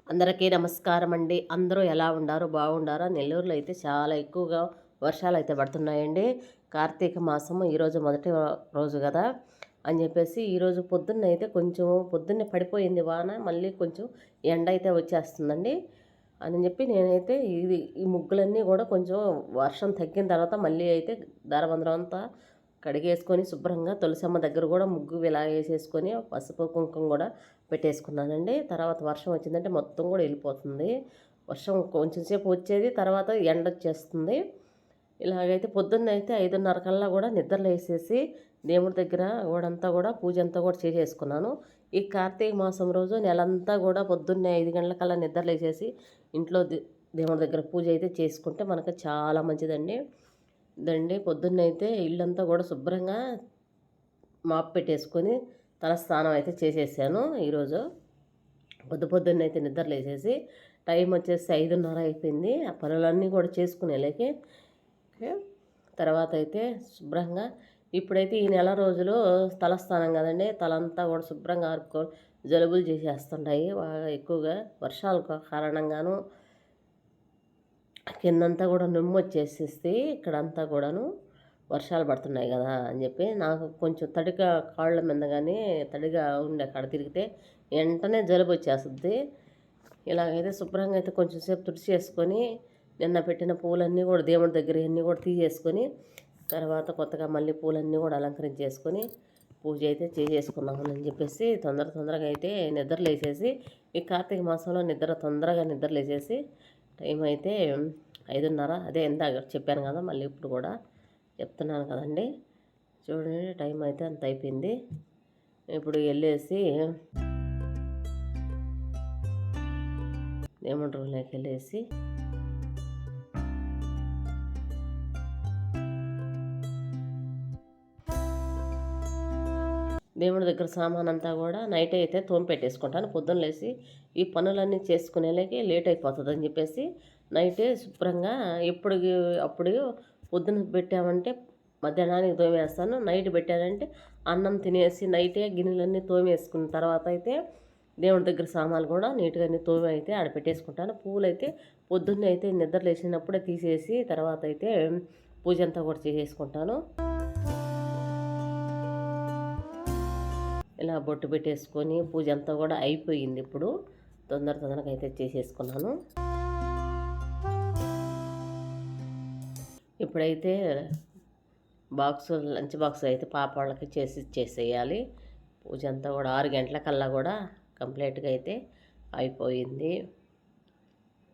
అందరికీ నమస్కారం అండి అందరూ ఎలా ఉండారు? బాగుండారా? నెల్లూరులో అయితే చాలా ఎక్కువగా వర్షాలు అయితే పడుతున్నాయండి. కార్తీక మాసము ఈరోజు మొదటి రోజు కదా. అని చెప్పేసి ఈరోజు పొద్దున్న అయితే కొంచెం పొద్దున్నే పడిపోయింది వాన మళ్ళీ కొంచెం ఎండ అయితే వచ్చేస్తుందండి. అని చెప్పి నేనైతే ఇది ఈ ముగ్గులన్నీ కూడా కొంచెం వర్షం తగ్గిన తర్వాత మళ్ళీ అయితే దారబంధరం అంతా కడిగేసుకొని శుభ్రంగా తులసమ్మ దగ్గర కూడా ముగ్గు ఇలా వేసేసుకొని పసుపు కుంకుమ కూడా పెట్టేసుకున్నానండి. తర్వాత వర్షం వచ్చిందంటే మొత్తం కూడా వెళ్ళిపోతుంది. వర్షం కొంచెం సేపు వచ్చేది తర్వాత ఎండ వచ్చేస్తుంది. ఇలాగైతే పొద్దున్న అయితే ఐదున్నర కల్లా కూడా నిద్రలు వేసేసి దేవుడి దగ్గర గోడంతా కూడా పూజ అంతా కూడా చేసేసుకున్నాను. ఈ కార్తీక మాసం రోజు నెలంతా కూడా పొద్దున్నే ఐదు గంటల కల్లా నిద్రలు వేసేసి ఇంట్లో దేవుడి దగ్గర పూజ అయితే చేసుకుంటే మనకు చాలా మంచిదండి. దండి. పొద్దున్నైతే ఇల్లంతా కూడా శుభ్రంగా మాప్ పెట్టేసుకొని తలస్నానం అయితే చేసేసాను ఈరోజు. పొద్దు పొద్దున్నైతే అయితే నిద్రలు వేసేసి టైం వచ్చేసి ఐదున్నర అయిపోయింది. ఆ పనులన్నీ కూడా చేసుకునేలాగే తర్వాత అయితే శుభ్రంగా ఇప్పుడైతే ఈ నెల రోజులు తలస్థానం కదండి. తలంతా కూడా శుభ్రంగా ఆరుకో జలుబులు చేసేస్తుంటాయి. బాగా ఎక్కువగా వర్షాల కారణంగాను కిందంతా కూడా నిమ్మ వచ్చేసేస్తే ఇక్కడంతా కూడాను వర్షాలు పడుతున్నాయి కదా అని చెప్పి నాకు కొంచెం తడిగా కాళ్ళ మీద కానీ తడిగా ఉండే అక్కడ తిరిగితే వెంటనే జలుబు వచ్చేస్తుంది. ఇలాగైతే శుభ్రంగా అయితే కొంచెం సేపు తుడిచేసుకొని నిన్న పెట్టిన పూలన్నీ కూడా దేవుడి దగ్గర అన్నీ కూడా తీసేసుకొని తర్వాత కొత్తగా మళ్ళీ పూలన్నీ కూడా అలంకరించేసుకొని పూజ అయితే చేసేసుకున్నామని చెప్పేసి తొందర తొందరగా అయితే నిద్రలేసేసి ఈ కార్తీక మాసంలో నిద్ర తొందరగా నిద్రలేసేసి టైం అయితే ఐదున్నర అదే ఇందాక చెప్పాను కదా మళ్ళీ ఇప్పుడు కూడా చెప్తున్నాను కదండి. చూడండి టైం అయితే అంత అయిపోయింది. ఇప్పుడు వెళ్ళేసి దేవుడి రూమ్లోకి వెళ్ళేసి దేవుడి దగ్గర సామాన్ అంతా కూడా నైట్ అయితే తోమి పెట్టేసుకుంటాను. పొద్దున్న లేచి ఈ పనులన్నీ చేసుకునేలాగే లేట్ అయిపోతుందని చెప్పేసి నైటే శుభ్రంగా ఎప్పుడు అప్పుడు పొద్దున పెట్టామంటే మధ్యాహ్నానికి తోమేస్తాను. నైట్ పెట్టానంటే అన్నం తినేసి నైటే గిన్నెలన్నీ తోమేసుకున్న తర్వాత అయితే దేవుడి దగ్గర సామాన్లు కూడా నీట్గా అన్ని తోమి అయితే ఆడ పెట్టేసుకుంటాను. పూలు అయితే పొద్దున్నే అయితే నిద్ర లేచినప్పుడే తీసేసి తర్వాత అయితే పూజ అంతా కూడా చేసేసుకుంటాను. ఇలా బొట్టు పెట్టేసుకొని పూజ అంతా కూడా అయిపోయింది ఇప్పుడు. తొందర తొందరగా అయితే చేసేసుకున్నాను. ఇప్పుడైతే బాక్స్ లంచ్ బాక్స్ అయితే పాప వాళ్ళకి చేసి చేసేయాలి పూజ అంతా కూడా ఆరు గంటలకల్లా కూడా కంప్లీట్గా అయితే అయిపోయింది.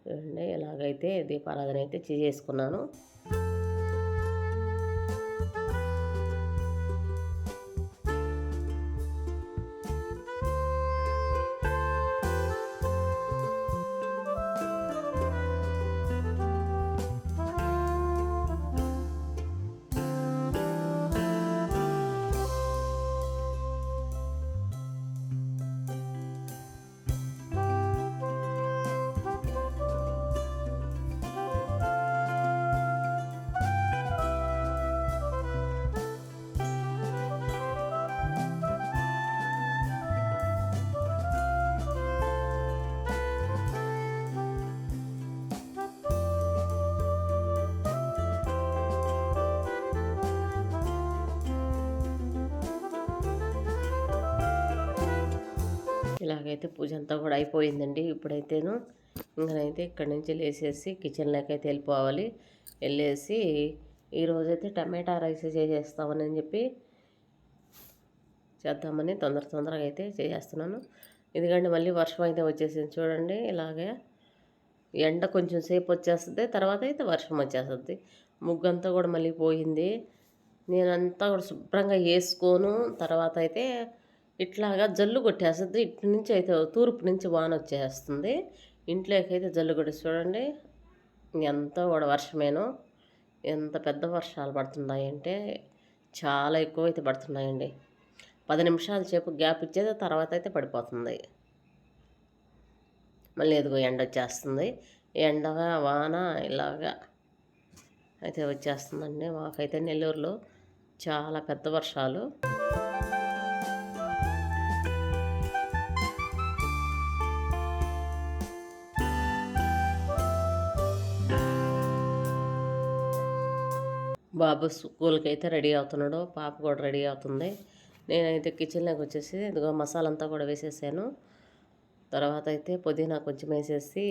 చూడండి ఇలాగైతే దీపారాధన అయితే చేసేసుకున్నాను. ఇలాగైతే పూజ అంతా కూడా అయిపోయిందండి. ఇప్పుడైతేను ఇంకనైతే ఇక్కడి నుంచి లేసేసి కిచెన్లోకి అయితే వెళ్ళిపోవాలి. వెళ్ళేసి ఈరోజైతే టమాటా రైస్ చేసేస్తామని చెప్పి చేద్దామని తొందర తొందరగా అయితే చేసేస్తున్నాను. ఎందుకంటే మళ్ళీ వర్షం అయితే వచ్చేసింది చూడండి. ఇలాగే ఎండ కొంచెం సేపు వచ్చేస్తుంది తర్వాత అయితే వర్షం వచ్చేస్తుంది. ముగ్గంతా కూడా మళ్ళీ పోయింది. నేనంతా కూడా శుభ్రంగా వేసుకోను. తర్వాత అయితే ఇట్లాగా జల్లు కొట్టేస్తుంది. ఇటు నుంచి అయితే తూర్పు నుంచి వాన వచ్చేస్తుంది. ఇంట్లోకి అయితే జల్లు కొట్టి చూడండి. ఎంత కూడా వర్షమేనో. ఎంత పెద్ద వర్షాలు పడుతున్నాయంటే చాలా ఎక్కువ అయితే పడుతున్నాయండి. పది నిమిషాల సేపు గ్యాప్ ఇచ్చేది తర్వాత అయితే పడిపోతుంది. మళ్ళీ ఎదుగు ఎండ వచ్చేస్తుంది. ఎండగా వాన ఇలాగా అయితే వచ్చేస్తుందండి. మాకైతే నెల్లూరులో చాలా పెద్ద వర్షాలు. బాబు స్కూల్కి అయితే రెడీ అవుతున్నాడు పాప కూడా రెడీ అవుతుంది. నేనైతే కిచెన్లోకి వచ్చేసి ఇదిగో మసాలా అంతా కూడా వేసేసాను. తర్వాత అయితే పుదీనా కొంచెం వేసేసి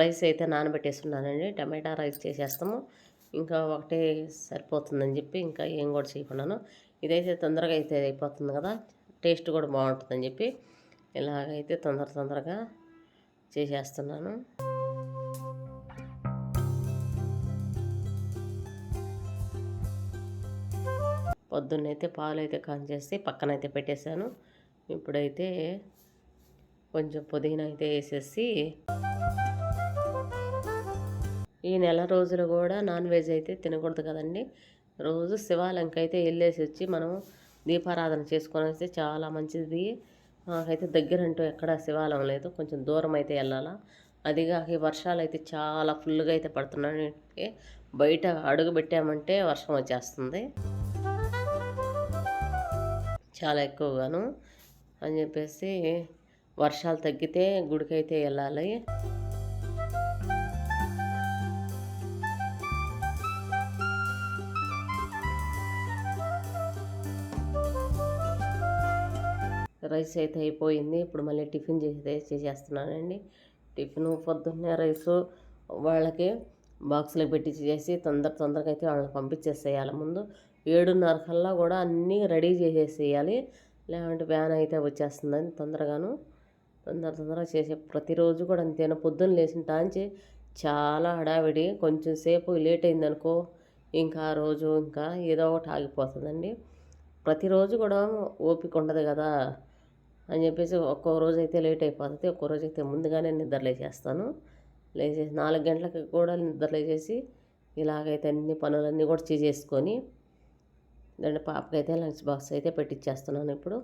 రైస్ అయితే నానబెట్టేస్తున్నానండి. టమాటా రైస్ చేసేస్తాము. ఇంకా ఒకటే సరిపోతుందని చెప్పి ఇంకా ఏం కూడా చేయకున్నాను ఇదైతే తొందరగా అయితే అయిపోతుంది కదా టేస్ట్ కూడా బాగుంటుందని చెప్పి ఇలాగైతే తొందర తొందరగా చేసేస్తున్నాను. పొద్దున్నైతే పాలు అయితే కాంచేసి పక్కనైతే పెట్టేశాను. ఇప్పుడైతే కొంచెం పుదీనా అయితే వేసేసి ఈ నెల రోజులు కూడా నాన్ వెజ్ అయితే తినకూడదు కదండి. రోజు శివాలయంకి అయితే వెళ్ళేసి వచ్చి మనం దీపారాధన చేసుకొని వస్తే చాలా మంచిది. మాకైతే దగ్గర అంటూ ఎక్కడ శివాలయం లేదు. కొంచెం దూరం అయితే వెళ్ళాలా. అదిగాక ఈ వర్షాలు అయితే చాలా ఫుల్గా అయితే పడుతున్నాయి. బయట అడుగు పెట్టామంటే వర్షం వచ్చేస్తుంది. చాలా ఎక్కువగాను అని చెప్పేసి వర్షాలు తగ్గితే గుడికైతే వెళ్ళాలి. రైస్ అయితే అయిపోయింది. ఇప్పుడు మళ్ళీ టిఫిన్ చేసి చేసేస్తున్నానండి టిఫిన్ పొద్దున్నే రైసు వాళ్ళకి బాక్స్లో పెట్టి చేసి తొందర తొందరగా అయితే వాళ్ళని పంపించేసేయాలి ముందు. ఏడున్నర కల్లా కూడా అన్నీ రెడీ చేసేసేయాలి. లేదంటే వ్యాన్ అయితే వచ్చేస్తుందని తొందరగాను తొందర తొందరగా చేసే ప్రతిరోజు కూడా అంతేనా? పొద్దున్న లేచిన టాంచి చాలా హడావిడి. కొంచెం సేపు లేట్ అయిందనుకో ఇంకా ఆ రోజు ఇంకా ఏదో ఒకటి ఆగిపోతుందండి. ప్రతిరోజు కూడా ఓపిక ఉండదు కదా అని చెప్పేసి ఒక్కో రోజు అయితే లేట్ అయిపోతుంది. ఒక్కో రోజు అయితే ముందుగానే నిద్ర లేచేస్తాను. లేచేసి నాలుగు గంటలకు కూడా నిద్ర లేచేసి ఇలాగైతే అన్ని పనులన్నీ కూడా చేసేసుకొని దాని పాపకైతే లంచ్ బాక్స్ అయితే పెట్టించేస్తున్నాను ఇప్పుడు